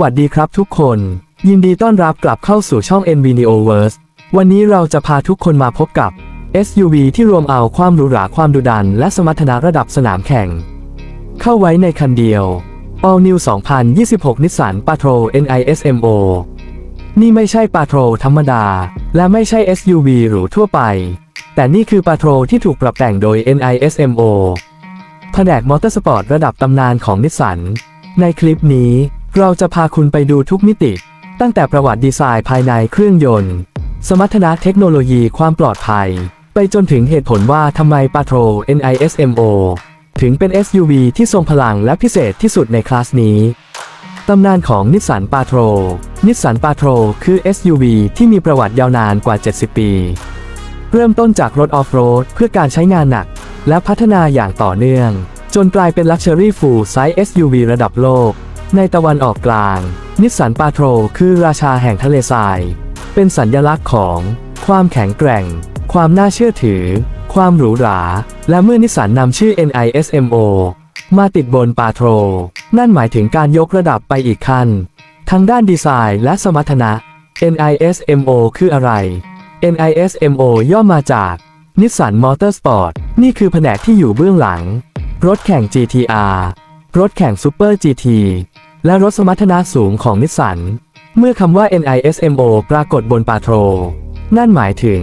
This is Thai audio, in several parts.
วัสดีครับทุกคน ยินดีต้อนรับกลับเข้าสู่ช่อง NVNeoverse วันนี้เราจะพาทุกคนมาพบกับ SUV ที่รวมเอาความหรูหราความดุดัน และสมรรถนะระดับสนามแข่ง เข้าไว้ในคันเดียว All New 2026 Nissan Patrol NISMO นี่ไม่ใช่ปาโทรธรรมดา และไม่ใช่ SUV หรูทั่วไป แต่นี่คือปาโทรที่ถูกปรับแต่งโดย NISMO แผนกมอเตอร์สปอร์ตระดับตำนานของนิสสันในคลิปนี้ เราจะพาคุณไปดูทุกมิติ ตั้งแต่ประวัติดีไซน์ภายในเครื่องยนต์ สมรรถนะเทคโนโลยีความปลอดภัย ไปจนถึงเหตุผลว่าทำไมปาโทร NISMO ถึงเป็น SUV ที่ทรงพลังและพิเศษที่สุดในคลาสนี้ตำนานของนิสสันปาโทรนิสสันปาโทรคือ SUV ที่มีประวัติยาวนานกว่า 70 ปี เริ่มต้นจากรถออฟโรดเพื่อการใช้งานหนัก และพัฒนาอย่างต่อเนื่อง จนกลายเป็น Luxury Full Size SUV ระดับโลก ในตะวันออกกลาง นิสสันปาโทรคือราชาแห่งทะเลทราย เป็นสัญญลักษณ์ของ ความแข็งแกร่ง ความน่าเชื่อถือ ความหรูหรา และเมื่อนิสสันนำชื่อ NISMO มาติดบนปาโทร นั่นหมายถึงการยกระดับไปอีกขั้น ทั้งด้านดีไซน์และสมรรถนะ NISMO คืออะไร NISMO ย่อมาจาก Nissan Motorsport นี่คือแผนกที่อยู่เบื้องหลัง รถแข่ง GTR รถแข่ง Super GT และรถสมรรถนะสูงของนิสสัน เมื่อคำว่า NISMO ปรากฏบนปาโทร นั่นหมายถึง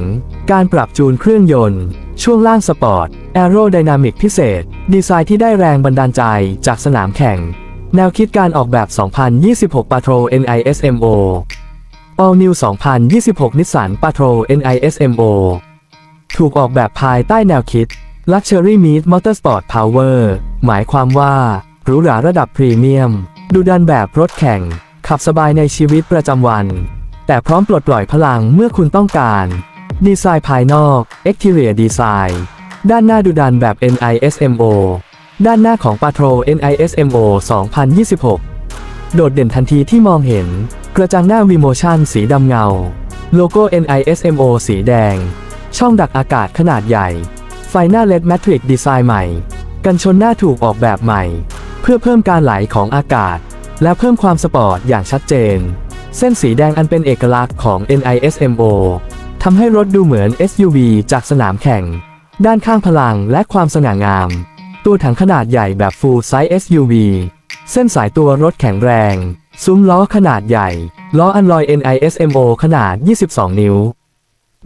การปรับจูนเครื่องยนต์ ช่วงล่างสปอร์ตแอโรไดนามิกพิเศษ ดีไซน์ที่ได้แรงบันดาลใจจากสนามแข่ง แนวคิดการออกแบบ 2026 Patrol NISMO All New 2026 Nissan Patrol NISMO ถูกออกแบบภายใต้แนวคิด Luxury Meet Motorsport Power หมายความว่าหรูหราระดับพรีเมียม ดูดันแบบรถแข่ง ขับสบายในชีวิตประจำวัน แต่พร้อมปลดปล่อยพลังเมื่อคุณต้องการ ดีไซน์ภายนอก Exterior Design ด้านหน้าดูดันแบบ NISMO ด้านหน้าของ Patrol NISMO 2026 โดดเด่นทันทีที่มองเห็น กระจังหน้า V-Motion สีดำเงา โลโก้ NISMO สีแดง ช่องดักอากาศขนาดใหญ่ ไฟหน้า LED Matrix ดีไซน์ใหม่ กันชนหน้าถูกออกแบบใหม่ เพื่อเพิ่มการไหลของอากาศ และเพิ่มความสปอร์ตอย่างชัดเจน เส้นสีแดงอันเป็นเอกลักษณ์ของ NISMO ทำให้รถดูเหมือน SUV จากสนามแข่ง ด้านข้างพลังและความสง่างาม ตัวถังขนาดใหญ่แบบ Full Size SUV เส้นสายตัวรถแข็งแรง ซุ้มล้อขนาดใหญ่ ล้ออันลอย NISMO ขนาด 22 นิ้ว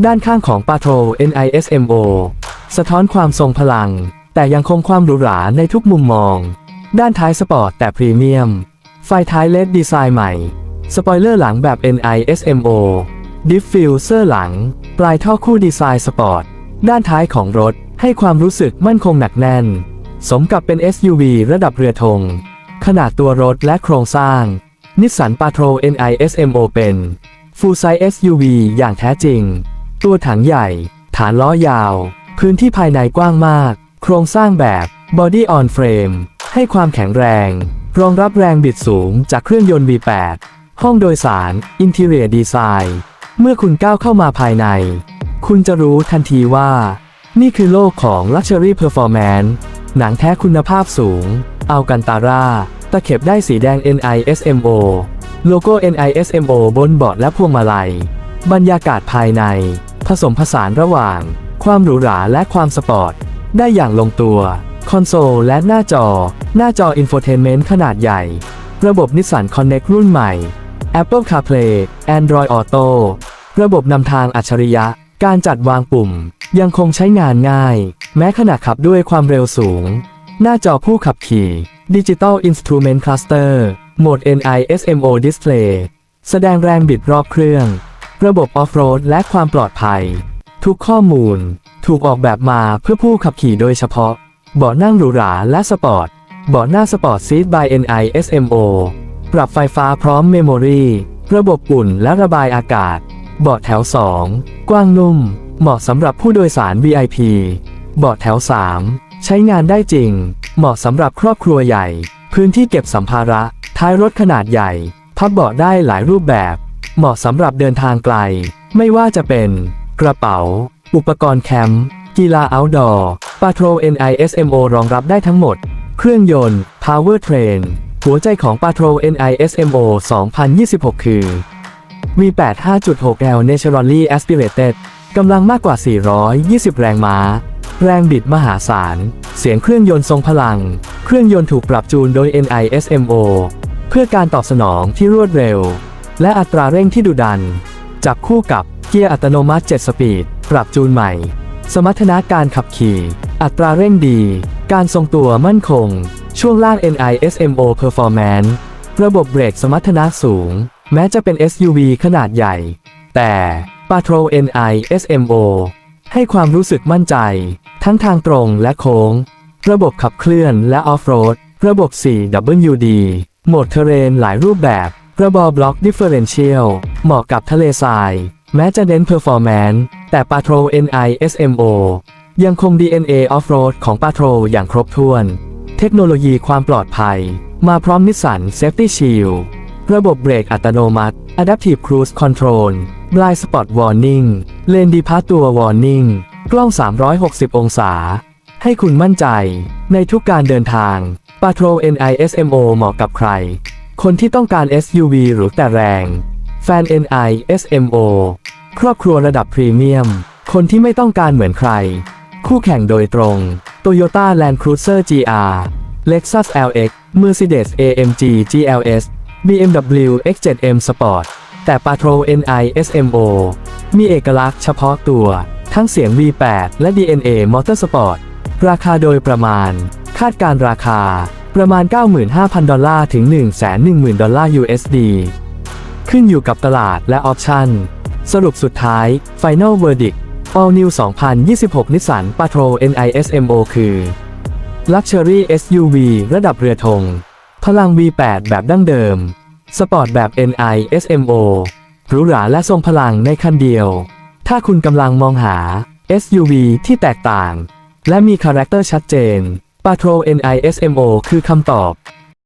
ด้านข้างของ Patrol NISMO สะท้อนความทรงพลัง แต่ยังคงความหรูหราในทุกมุมมอง ด้านท้ายสปอร์ตแต่พรีเมียม ไฟท้ายเลดดีไซน์ใหม่ สปอยเลอร์หลังแบบ NISMO ดิฟฟิวเซอร์หลัง ปลายท่อคู่ดีไซน์สปอร์ต ด้านท้ายของรถให้ความรู้สึกมั่นคงหนักแน่น สมกับเป็น SUV ระดับเรือธง ขนาดตัวรถและโครงสร้าง นิสสันปาโทร NISMO เป็น Full Size SUV อย่างแท้จริง ตัวถังใหญ่ ฐานล้อยาว พื้นที่ภายในกว้างมาก โครงสร้างแบบ Body on Frame ให้ความแข็งแรง รองรับแรงบิดสูงจากเครื่องยนต์ V8 ห้องโดยสาร Interior Design เมื่อคุณก้าวเข้ามาภายใน คุณจะรู้ทันทีว่า นี่คือโลกของ Luxury Performance หนังแท้คุณภาพสูง อัลกันตาร่า ตะเข็บได้สีแดง NISMO โลโก้ NISMO บนเบาะและพวงมาลัย บรรยากาศภายใน ผสมผสานระหว่าง ความหรูหราและความสปอร์ต ได้อย่างลงตัว คอนโซลและหน้าจอ หน้าจอ Infotainment ขนาดใหญ่ ระบบ Nissan Connect รุ่นใหม่ Apple CarPlay Android Auto ระบบนำทางอัจฉริยะ การจัดวางปุ่ม ยังคงใช้งานง่าย แม้ขณะขับด้วยความเร็วสูง หน้าจอผู้ขับขี่ Digital Instrument Cluster โหมด NISMO Display แสดงแรงบิดรอบเครื่อง ระบบออฟโรดและความปลอดภัย ทุกข้อมูล ถูกออกแบบมาเพื่อผู้ขับขี่โดยเฉพาะ เบาะนั่งหรูหราและสปอร์ต เบาะหน้าสปอร์ตซีท by NISMO ปรับไฟฟ้าพร้อมเมมโมรีระบบอุ่นและระบายอากาศ เบาะแถว 2 กว้างนุ่ม เหมาะสำหรับผู้โดยสาร VIP เบาะแถว 3 ใช้งานได้จริง เหมาะสำหรับครอบครัวใหญ่ พื้นที่เก็บสัมภาระ ท้ายรถขนาดใหญ่ พับเบาะได้หลายรูปแบบ เหมาะสำหรับเดินทางไกล ไม่ว่าจะเป็น กระเป๋า อุปกรณ์แคมป์กีฬา outdoor Patrol NISMO รองรับได้ทั้งหมด เครื่องยนต์ Power Train หัวใจของ Patrol NISMO 2026 คือ V8 5.6L Naturally Aspirated กำลังมากกว่า 420 แรงม้า แรงบิดมหาศาล เสียงเครื่องยนต์ทรงพลัง เครื่องยนต์ถูกปรับจูนโดย NISMO เพื่อการตอบสนองที่รวดเร็ว และอัตราเร่งที่ดุดัน จับคู่กับเกียร์อัตโนมัติ 7 สปีด ปรับจูนใหม่ สมรรถนะการขับขี่ อัตราเร่งดี การทรงตัวมั่นคง ช่วงล่าง NISMO Performance ระบบเบรกสมรรถนะสูง แม้จะเป็น SUV ขนาดใหญ่ แต่ Patrol NISMO ให้ความรู้สึกมั่นใจ ทั้งทางตรงและโค้ง ระบบขับเคลื่อนและออฟโรด ระบบ 4WD โหมดเทเรนหลายรูปแบบ ระบอบล็อกดิเฟอเรนเชียลเหมาะกับทะเลทราย แม้จะเน้นเพอร์ฟอร์แมนซ์แต่ Patrol NISMO ยังคง DNA Off-Road ของ Patrol อย่างครบถ้วน เทคโนโลยีความปลอดภัย มาพร้อมนิสสัน Safety Shield ระบบเบรกอัตโนมัติ Adaptive Cruise Control Blind Spot Warning Lane Departure Warning กล้อง 360 องศา ให้คุณมั่นใจ ในทุกการเดินทาง Patrol NISMO เหมาะกับใคร คนที่ต้องการ SUV หรือแต่แรง แฟน NISMO ครอบครัวระดับพรีเมียม คนที่ไม่ต้องการเหมือนใคร คู่แข่งโดยตรง Toyota Land Cruiser GR Lexus LX Mercedes AMG GLS BMW X7M Sport แต่ Patrol NISMO มีเอกลักษณ์เฉพาะตัว ทั้งเสียง V8 และ DNA Motorsport ราคาโดยประมาณ คาดการราคาประมาณ 95,000 ดอลลาร์ถึง 110,000 ดอลลาร์ USD ขึ้นอยู่กับตลาดและออปชันสรุปสุดท้าย Final Verdict All New 2026 Nissan Patrol NISMO คือ Luxury SUV ระดับเรือธง พลัง V8 แบบดั้งเดิม สปอร์ตแบบ NISMO หรูหราและทรงพลังในคันเดียว ถ้าคุณกำลังมองหา SUV ที่แตกต่าง และมีคาแรคเตอร์ชัดเจน Patrol NISMO คือคำตอบ